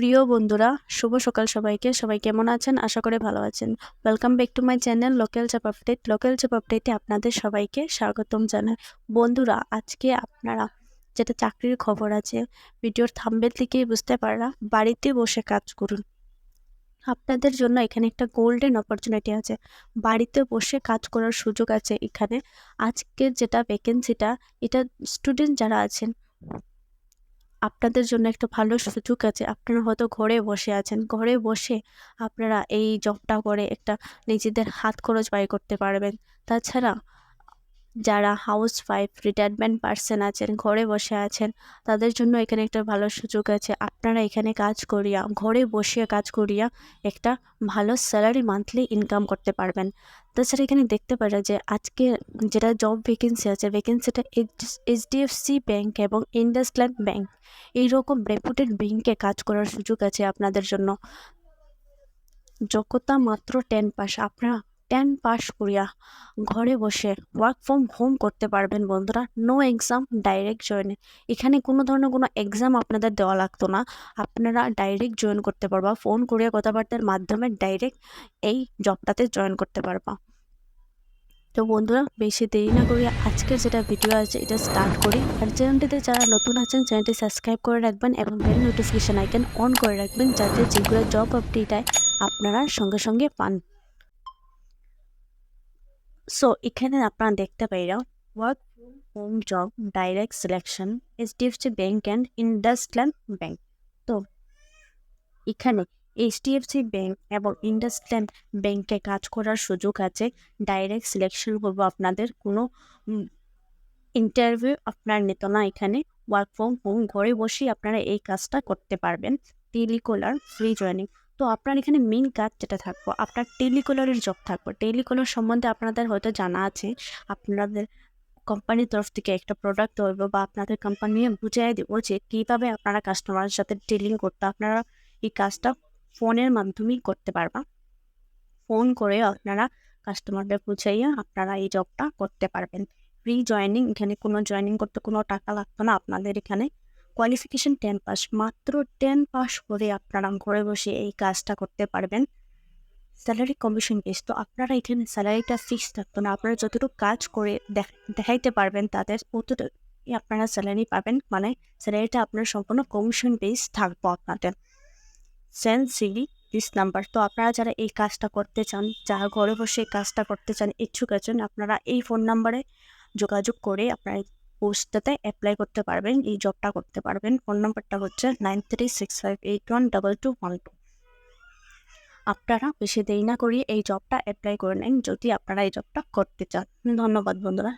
প্রিয় বন্ধুরা, শুভ সকাল সবাইকে। সবাই কেমন আছেন? আশা করে ভালো আছেন। Welcome back to my channel local job update local job আপডেটে আপনাদের সবাইকে স্বাগতম জানাই। বন্ধুরা, আজকে আপনারা যেটা চাকরির খবর আছে, ভিডিওর থাম্বেল থেকেই বুঝতে পারা বাড়িতে বসে কাজ করুন। আপনাদের জন্য এখানে একটা গোল্ডেন অপরচুনিটি আছে। বাড়িতে বসে কাজ করার সুযোগ আছে এখানে। আজকের যেটা ভ্যাকেন্সিটা এটা স্টুডেন্ট যারা আছেন আপনাদের জন্য একটা ভালো সুযোগ আছে। আপনারা হয়তো ঘরে বসে আছেন। ঘরে বসে আপনারা এই জবটা করে একটা নিজেদের হাত খরচ ব্যয় করতে পারবেন। তাছাড়া যারা হাউস ওয়াইফ রিটায়ারমেন্ট পার্সন আছেন, ঘরে বসে আছেন, তাদের জন্য এখানে একটা ভালো সুযোগ আছে। আপনারা এখানে কাজ করিয়া, ঘরে বসে কাজ করিয়া একটা ভালো স্যালারি মান্থলি ইনকাম করতে পারবেন। তাছাড়া এখানে দেখতে পারা যে আজকে যেটা জব ভ্যাকেন্সি আছে ভ্যাকেন্সিটা এইচ এইচডিএফসি ব্যাংক এবং ইন্ডাসল্যান্ড ব্যাংক এইরকম রেপুটেড ব্যাংকে কাজ করার সুযোগ আছে আপনাদের জন্য। যোগ্যতা মাত্র টেন পাস আপনারা টেন পাস করিয়া ঘরে বসে ওয়ার্ক ফ্রম হোম করতে পারবেন বন্ধুরা। নো এক্সাম ডাইরেক্ট জয়েন এখানে কোনো ধরনের কোনো এক্সাম আপনাদের দেওয়া লাগতো না। আপনারা ডাইরেক্ট জয়েন করতে পারবা। ফোন করিয়া কথাবার্তার মাধ্যমে ডাইরেক্ট এই জবটাতে জয়েন করতে পারবা। তো বন্ধুরা, বেশি দেরি না করি আজকের যেটা ভিডিও আছে, এটা স্টার্ট করি। আর চ্যানেলটিতে যারা নতুন আছেন চ্যানেলটি সাবস্ক্রাইব করে রাখবেন এবং বেল নোটিফিকেশান আইকন অন করে রাখবেন, যাতে যেগুলো জব আপডেট আপনারা সঙ্গে সঙ্গে পান। সো এখানে আপনারা দেখতে পাইরা work from home job direct selection HDFC bank and IndusInd bank তো, এখানে এইচডিএফসি ব্যাংক এবং ইন্ডাসল্যান্ড ব্যাংকে কাজ করার সুযোগ আছে। ডাইরেক্ট সিলেকশন করব আপনাদের, কোনো ইন্টারভিউ আপনার নিত না এখানে। ওয়ার্ক ফ্রম হোম ঘরে বসেই আপনারা এই কাজটা করতে পারবেন। টেলিকলার ফ্রি জয়েনিং তো আপনার এখানে মেন কাজ যেটা থাকব, আপনার টেলিকলারের জব থাকব। টেলিকলার সম্বন্ধে আপনাদের হয়তো জানা আছে, আপনাদের কোম্পানির তরফ থেকে একটা প্রোডাক্ট ধরবো বা আপনাদের কোম্পানি বুঝিয়ে দেবো যে কীভাবে আপনারা কাস্টমারের সাথে ডিলিং করতে, আপনারা এই কাজটা ফোনের মাধ্যমেই করতে পারবা। ফোন করে আপনারা কাস্টমারদের বুঝাইয়া আপনারা এই জবটা করতে পারবেন। ফ্রি জয়েনিং এখানে কোনো জয়েনিং করতে কোনো টাকা লাগতো না আপনাদের এখানে। কোয়ালিফিকেশন টেন পাস মাত্র টেন পাস করে আপনারা ঘরে বসে এই কাজটা করতে পারবেন। স্যালারি কমিশন বেস তো আপনারা এখানে স্যালারিটা ফিক্স থাকতো না। আপনারা যতটুকু কাজ করে দেখ- দেখাইতে পারবেন, তাদের ততটুকু আপনারা স্যালারি পাবেন। মানে স্যালারিটা আপনার সম্পূর্ণ কমিশন বেস থাকব আপনাদের। সেন্ড সিভি দিস নাম্বার তো আপনারা যারা এই কাজটা করতে চান, যারা ঘরে বসে কাজটা করতে চান, ইচ্ছুক আছেন, আপনারা এই ফোন নাম্বারে যোগাযোগ করে আপনারা পোস্টটাতে অ্যাপ্লাই করতে পারবেন, এই জবটা করতে পারবেন। ফোন নাম্বারটা হচ্ছে nine three six five eight one double two one two আপনারা বেশি দেরি না করিয়ে এই জবটা অ্যাপ্লাই করে নেন, যদি আপনারা এই জবটা করতে চান। ধন্যবাদ বন্ধুরা।